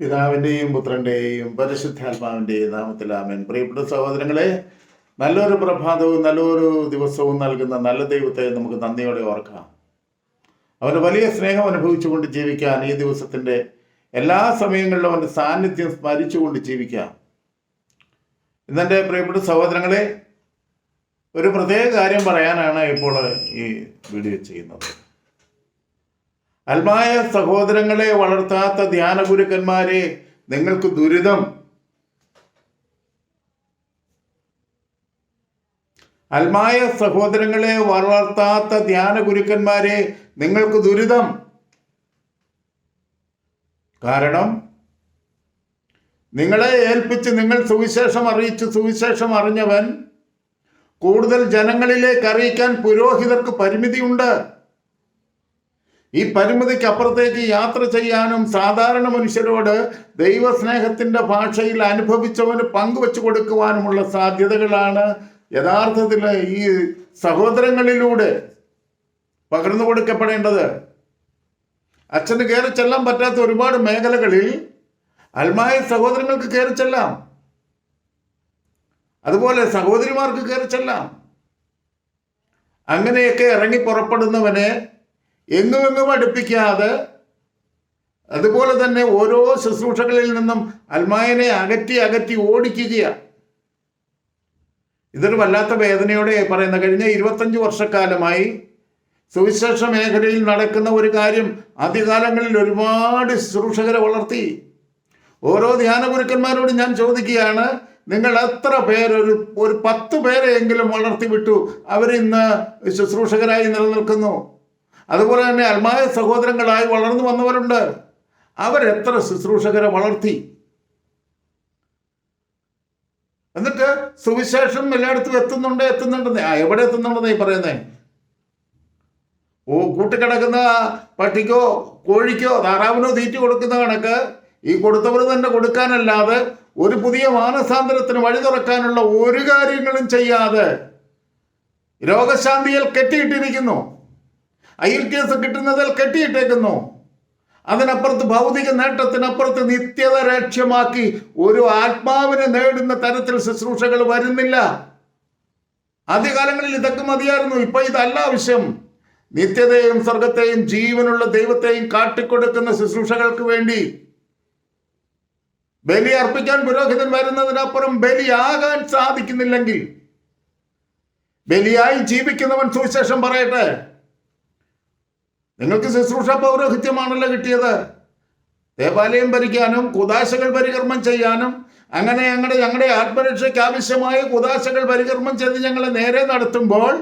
പിതാവിന്റെയും പുത്രന്റെയും പരിശുദ്ധാത്മാവിന്റെയും നാമത്തിൽ ആമേൻ. പ്രിയപ്പെട്ട സഹോദരങ്ങളെ നല്ലൊരു പ്രഭാതവും നല്ലൊരു ദിവസവും നൽകുന്ന നല്ല ദൈവത്തെ നമുക്ക് നന്ദിയോടെ ഓർക്കാം. അവന്റെ വലിയ സ്നേഹം അനുഭവിച്ചുകൊണ്ട് ജീവിക്കാൻ ഈ ദിവസത്തിന്റെ എല്ലാ സമയങ്ങളിലും അവന്റെ സാന്നിധ്യം സ്മരിച്ചുകൊണ്ട് ജീവിക്കാം. ഇന്നെന്റെ പ്രിയപ്പെട്ട സഹോദരങ്ങളെ ഒരു പ്രത്യേക കാര്യം പറയാനാണ് ഇപ്പോൾ ഈ വീഡിയോ ചെയ്യുന്നത്. അൽമായ സഹോദരങ്ങളെ വളർത്താത്ത ധ്യാന ഗുരുക്കന്മാരെ നിങ്ങൾക്ക് ദുരിതം. അൽമായ സഹോദരങ്ങളെ വളർത്താത്ത ധ്യാന ഗുരുക്കന്മാരെ നിങ്ങൾക്ക് ദുരിതം. കാരണം നിങ്ങളെ ഏൽപ്പിച്ച് നിങ്ങൾ സുവിശേഷം അറിയിച്ച് സുവിശേഷം അറിഞ്ഞവൻ കൂടുതൽ ജനങ്ങളിലേക്ക് അറിയിക്കാൻ പുരോഹിതർക്ക് പരിമിതിയുണ്ട്. ഈ പരിമിതിക്ക് അപ്പുറത്തേക്ക് യാത്ര ചെയ്യാനും സാധാരണ മനുഷ്യരോട് ദൈവസ്നേഹത്തിന്റെ ഭാഷയിൽ അനുഭവിച്ചവന് പങ്കുവെച്ചു കൊടുക്കുവാനുമുള്ള സാധ്യതകളാണ്. യഥാർത്ഥത്തിൽ ഈ സഹോദരങ്ങളിലൂടെ പകർന്നു കൊടുക്കപ്പെടേണ്ടത്. അച്ഛന് കയറി ചെല്ലാൻ പറ്റാത്ത ഒരുപാട് മേഖലകളിൽ അൽമായ സഹോദരങ്ങൾക്ക് കയറി ചെല്ലാം. അതുപോലെ സഹോദരിമാർക്ക് കയറി ചെല്ലാം. അങ്ങനെയൊക്കെ ഇറങ്ങി പുറപ്പെടുന്നവനെ എങ്ങുമെങ്ങും പഠിപ്പിക്കാതെ അതുപോലെ തന്നെ ഓരോ ശുശ്രൂഷകളിൽ നിന്നും അൽമായനെ അകറ്റി അകറ്റി ഓടിക്കുകയാണ് ഇതൊരു വല്ലാത്ത വേദനയോടെ പറയുന്ന കഴിഞ്ഞ ഇരുപത്തഞ്ച് വർഷക്കാലമായി സുവിശേഷ മേഖലയിൽ നടക്കുന്ന ഒരു കാര്യം ആദ്യകാലങ്ങളിൽ ഒരുപാട് ശുശ്രൂഷകരെ വളർത്തി. ഓരോ ധ്യാന ഗുരുക്കന്മാരോട് ഞാൻ ചോദിക്കുകയാണ് നിങ്ങൾ എത്ര പേരൊരു ഒരു പത്ത് പേരെയെങ്കിലും വളർത്തി വിട്ടു അവരിന്ന് ശുശ്രൂഷകരായി നിലനിൽക്കുന്നു. അതുപോലെ തന്നെ അൽമായ സഹോദരങ്ങളായി വളർന്നു വന്നവരുണ്ട്. അവരെത്ര ശുശ്രൂഷകരെ വളർത്തി? എന്നിട്ട് സുവിശേഷം എല്ലായിടത്തും എത്തുന്നുണ്ട് എത്തുന്നുണ്ടെന്നേ. ആ എവിടെ എത്തുന്നുണ്ടെന്ന് പറയുന്നേ? ഓ കൂട്ടിക്കിടക്കുന്ന പട്ടിക്കോ കോഴിക്കോ താറാവിനോ തീറ്റി കൊടുക്കുന്ന കണക്ക് ഈ കൊടുത്തവർ തന്നെ കൊടുക്കാനല്ലാതെ ഒരു പുതിയ മാനസാന്തരത്തിന് വഴി തുറക്കാനുള്ള ഒരു കാര്യങ്ങളും ചെയ്യാതെ രോഗശാന്തിയിൽ കെട്ടിയിട്ടിരിക്കുന്നു. അയൽ കേസ് കിട്ടുന്നതിൽ കെട്ടിയിട്ടേക്കുന്നു. അതിനപ്പുറത്ത് ഭൗതിക നേട്ടത്തിനപ്പുറത്ത് നിത്യത ലക്ഷ്യമാക്കി ഒരു ആത്മാവിനെ നേടുന്ന തരത്തിൽ ശുശ്രൂഷകൾ വരുന്നില്ല. ആദ്യകാലങ്ങളിൽ ഇതൊക്കെ മതിയായിരുന്നു. ഇപ്പൊ ഇതല്ല ആവശ്യം. നിത്യതയും സ്വർഗത്തെയും ജീവനുള്ള ദൈവത്തെയും കാട്ടിക്കൊടുക്കുന്ന ശുശ്രൂഷകൾക്ക് വേണ്ടി ബലി അർപ്പിക്കാൻ പുരോഹിതൻ വരുന്നതിനപ്പുറം ബലിയാകാൻ സാധിക്കുന്നില്ലെങ്കിൽ ബലിയായി ജീവിക്കുന്നവൻ സുവിശേഷം പറയട്ടെ. നിങ്ങൾക്ക് ശുശ്രൂഷ പൗരോഹിത്യമാണല്ലോ കിട്ടിയത്. ദേവാലയം ഭരിക്കാനും കുദാശകൾ പരികർമ്മം ചെയ്യാനും അങ്ങനെ ഞങ്ങളുടെ ഞങ്ങളുടെ ആത്മരക്ഷയ്ക്ക് ആവശ്യമായ കുദാശകൾ പരികർമ്മം ചെയ്ത് ഞങ്ങളെ നേരെ നടത്തുമ്പോൾ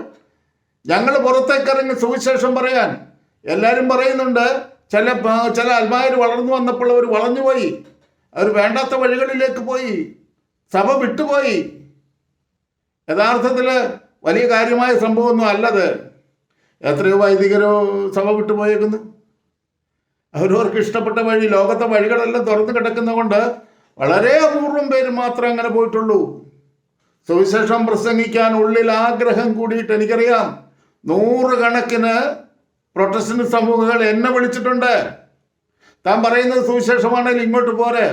ഞങ്ങൾ പുറത്തേക്കിറങ്ങി സുവിശേഷം പറയാൻ. എല്ലാവരും പറയുന്നുണ്ട് ചില ചില അൽമായർ വളർന്നു വന്നപ്പോൾ അവർ വളഞ്ഞുപോയി അവർ വേണ്ടാത്ത വഴികളിലേക്ക് പോയി. സഭ വിട്ടുപോയി. യഥാർത്ഥത്തിൽ വലിയ കാര്യമായ സംഭവമൊന്നും അല്ലത്. എത്രയോ വൈദികരോ സഭ വിട്ടുപോയേക്കുന്നു. അവരവർക്ക് ഇഷ്ടപ്പെട്ട വഴി ലോകത്തെ വഴികളെല്ലാം തുറന്നു കിടക്കുന്നതുകൊണ്ട് വളരെ അപൂർവം പേര് മാത്രമേ അങ്ങനെ പോയിട്ടുള്ളൂ. സുവിശേഷം പ്രസംഗിക്കാൻ ഉള്ളിൽ ആഗ്രഹം കൂടിയിട്ട് എനിക്കറിയാം നൂറുകണക്കിന് പ്രൊട്ടസ്റ്റന്റ് സമൂഹങ്ങൾ എന്നെ വിളിച്ചിട്ടുണ്ട്. താൻ പറയുന്നത് സുവിശേഷമാണെങ്കിൽ ഇങ്ങോട്ട് പോരെ.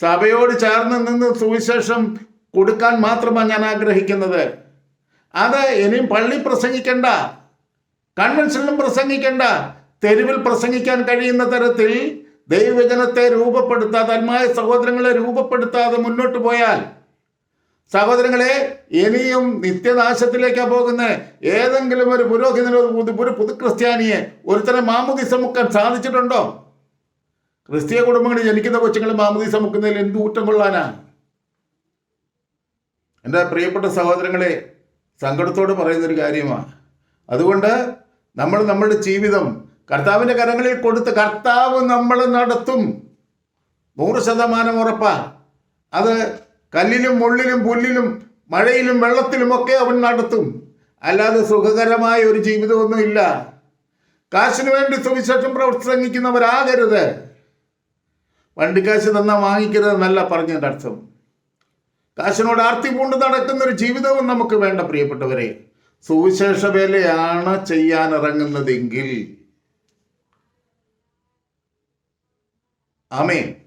സഭയോട് ചേർന്ന് നിന്ന് സുവിശേഷം കൊടുക്കാൻ മാത്രമാണ് ഞാൻ ആഗ്രഹിക്കുന്നത്. അത് ഇനിയും പള്ളി പ്രസംഗിക്കണ്ട. കൺവെൻഷനിലും പ്രസംഗിക്കേണ്ട തെരുവിൽ പ്രസംഗിക്കാൻ കഴിയുന്ന തരത്തിൽ ദൈവജനത്തെ രൂപപ്പെടുത്താതെ അന്മായ സഹോദരങ്ങളെ രൂപപ്പെടുത്താതെ മുന്നോട്ട് പോയാൽ സഹോദരങ്ങളെ ഇനിയും നിത്യനാശത്തിലേക്കാണ് പോകുന്നത് ഏതെങ്കിലും ഒരു പുരോഹിതനോ ഒരു ഒരു ക്രിസ്ത്യാനിയെ ഒരുത്തരം മാമുദിസ മുക്കാൻ സാധിച്ചിട്ടുണ്ടോ? ക്രിസ്തീയ കുടുംബങ്ങളിൽ ജനിക്കുന്ന കൊച്ചുങ്ങൾ മാമുദിസ മുക്കുന്നതിൽ എന്ത് ഊറ്റം കൊള്ളാനാണ്? എന്റെ പ്രിയപ്പെട്ട സഹോദരങ്ങളെ സങ്കടത്തോട് പറയുന്നൊരു കാര്യമാണ്. അതുകൊണ്ട് നമ്മൾ നമ്മുടെ ജീവിതം കർത്താവിന്റെ കരങ്ങളിൽ കൊടുത്ത് കർത്താവ് നമ്മൾ നടത്തും. നൂറ് ശതമാനം ഉറപ്പാ. അത് കല്ലിലും മുള്ളിലും പുല്ലിലും മഴയിലും വെള്ളത്തിലുമൊക്കെ അവൻ നടത്തും. അല്ലാതെ സുഖകരമായ ഒരു ജീവിതമൊന്നും ഇല്ല. കാശിന് വേണ്ടി സുവിശേഷം പ്രസംഗിക്കുന്നവരാകരുത് വണ്ടിക്കാശ് തന്നാൽ വാങ്ങിക്കരുത് എന്നല്ല പറഞ്ഞതിന്റെ അർത്ഥം. കാശിനോട് ആർത്തി പൂണ്ട് നടക്കുന്ന ഒരു ജീവിതവും നമുക്ക് വേണ്ട പ്രിയപ്പെട്ടവരെ. സുവിശേഷ വേലയാണ് ചെയ്യാൻ ഇറങ്ങുന്നതെങ്കിൽ ആമേൻ.